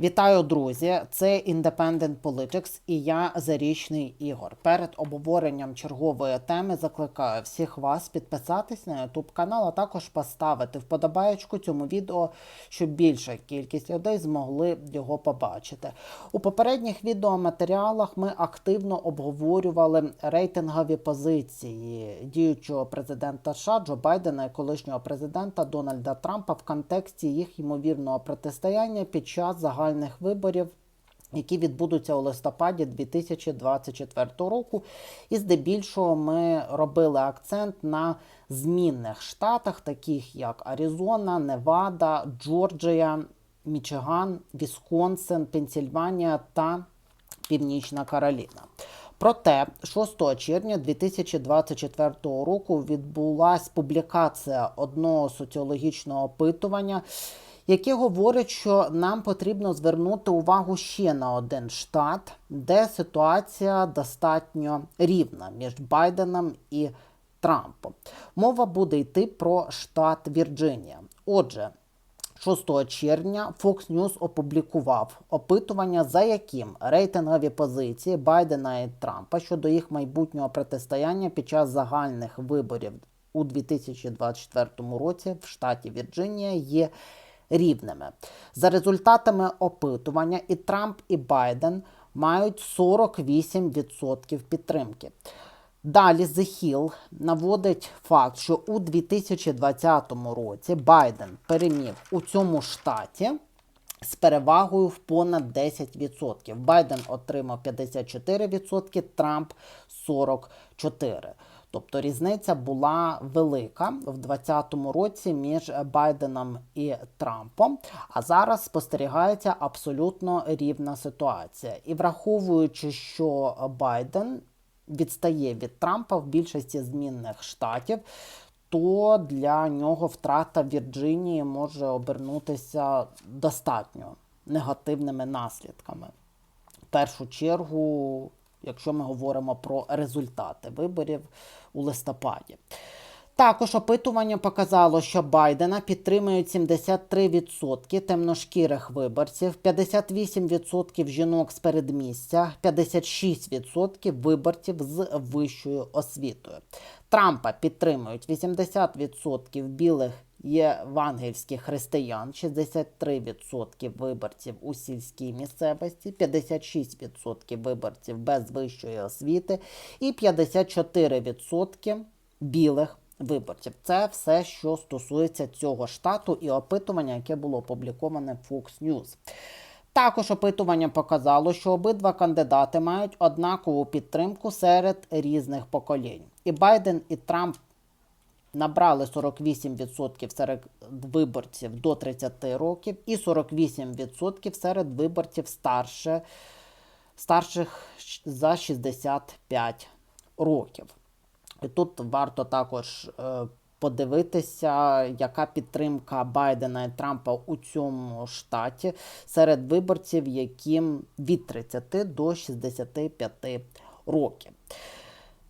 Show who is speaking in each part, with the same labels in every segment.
Speaker 1: Вітаю, друзі! Це Independent Politics і я Зарічний Ігор. Перед обговоренням чергової теми закликаю всіх вас підписатись на YouTube канал, а також поставити вподобаєчку цьому відео, щоб більша кількість людей змогли його побачити. У попередніх відеоматеріалах ми активно обговорювали рейтингові позиції діючого президента США Джо Байдена і колишнього президента Дональда Трампа в контексті їх ймовірного протистояння під час загальних виборів. Які відбудуться у листопаді 2024 року, і здебільшого ми робили акцент на змінних штатах, таких як Аризона, Невада, Джорджія, Мічиган, Вісконсин, Пенсільванія та Північна Кароліна. Проте 6 червня 2024 року відбулася публікація одного соціологічного опитування, яке говорить, що нам потрібно звернути увагу ще на один штат, де ситуація достатньо рівна між Байденом і Трампом. Мова буде йти про штат Вірджинія. Отже, 6 червня Fox News опублікував опитування, за яким рейтингові позиції Байдена і Трампа щодо їх майбутнього протистояння під час загальних виборів у 2024 році в штаті Вірджинія є рівними. За результатами опитування, і Трамп, і Байден мають 48% підтримки. Далі The Hill наводить факт, що у 2020 році Байден переміг у цьому штаті з перевагою в понад 10%. Байден отримав 54%, Трамп 44%. Тобто різниця була велика в 2020 році між Байденом і Трампом. А зараз спостерігається абсолютно рівна ситуація. І враховуючи, що Байден відстає від Трампа в більшості змінних штатів, то для нього втрата Вірджинії може обернутися достатньо негативними наслідками. В першу чергу, якщо ми говоримо про результати виборів у листопаді. Також опитування показало, що Байдена підтримують 73% темношкірих виборців, 58% жінок з передмістя, 56% виборців з вищою освітою. Трампа підтримують 80% білих євангельських християн, 63% виборців у сільській місцевості, 56% виборців без вищої освіти і 54% білих виборців. Це все, що стосується цього штату і опитування, яке було опубліковане в Fox News. Також опитування показало, що обидва кандидати мають однакову підтримку серед різних поколінь. І Байден, і Трамп набрали 48% серед виборців до 30 років, і 48% серед виборців старше, старших за 65 років. І тут варто також е, подивитися, яка підтримка Байдена і Трампа у цьому штаті серед виборців, яким від 30 до 65 років.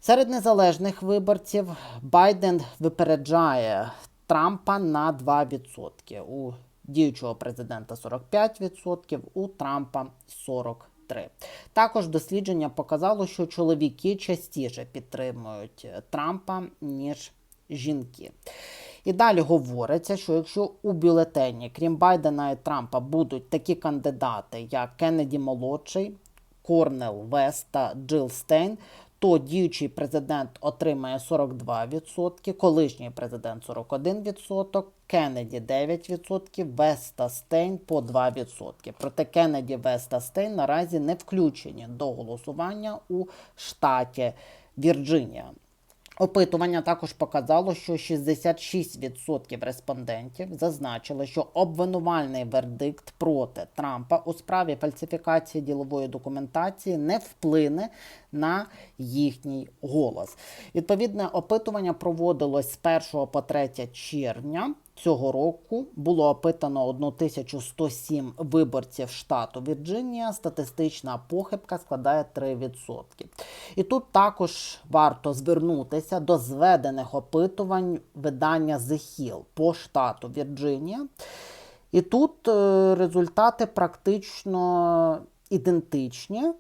Speaker 1: Серед незалежних виборців Байден випереджає Трампа на 2%. У діючого президента 45%, у Трампа 40%. Також дослідження показало, що чоловіки частіше підтримують Трампа, ніж жінки. І далі говориться, що якщо у бюлетені, крім Байдена і Трампа, будуть такі кандидати, як Кеннеді Молодший, Корнел Вест та Джил Стейн, то діючий президент отримає 42%, колишній президент 41%, Кеннеді 9%, Веста Стейн по 2%. Проте Кеннеді Веста Стейн наразі не включені до голосування у штаті Вірджинія. Опитування також показало, що 66% респондентів зазначили, що обвинувальний вердикт проти Трампа у справі фальсифікації ділової документації не вплине на їхній голос. Відповідне опитування проводилось з 1 по 3 червня. Цього року було опитано 1107 виборців штату Вірджинія. Статистична похибка складає 3%. І тут також варто звернутися до зведених опитувань видання The Hill по штату Вірджинія. І тут е, результати практично ідентичні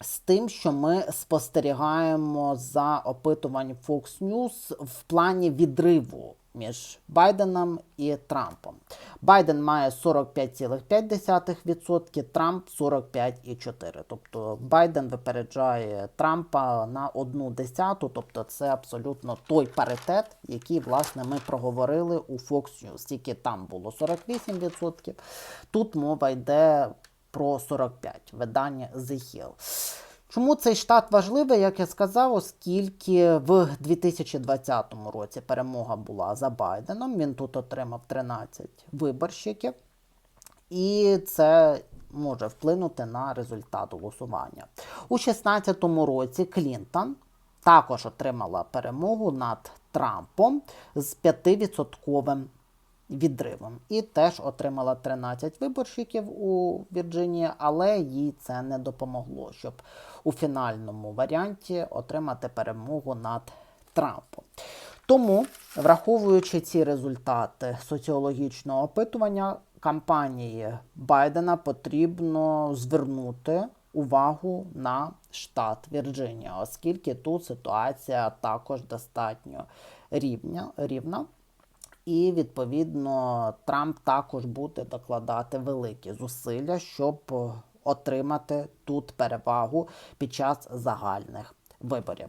Speaker 1: з тим, що ми спостерігаємо за опитувань Fox News в плані відриву між Байденом і Трампом. Байден має 45,5%, Трамп 45,4%. Тобто Байден випереджає Трампа на одну десяту, тобто це абсолютно той паритет, який власне ми проговорили у Fox News. Тільки там було 48%. Тут мова йде про 45 видання The Hill. Чому цей штат важливий, як я сказав, оскільки в 2020 році перемога була за Байденом. Він тут отримав 13 виборщиків, і це може вплинути на результат голосування. У 2016 році Клінтон також отримала перемогу над Трампом з 5% відривом. І теж отримала 13 виборщиків у Вірджинії, але їй це не допомогло, щоб у фінальному варіанті отримати перемогу над Трампом. Тому, враховуючи ці результати соціологічного опитування, кампанії Байдена потрібно звернути увагу на штат Вірджинія, оскільки тут ситуація також достатньо рівня, рівна. І відповідно Трамп також буде докладати великі зусилля, щоб е, отримати тут перевагу під час загальних виборів.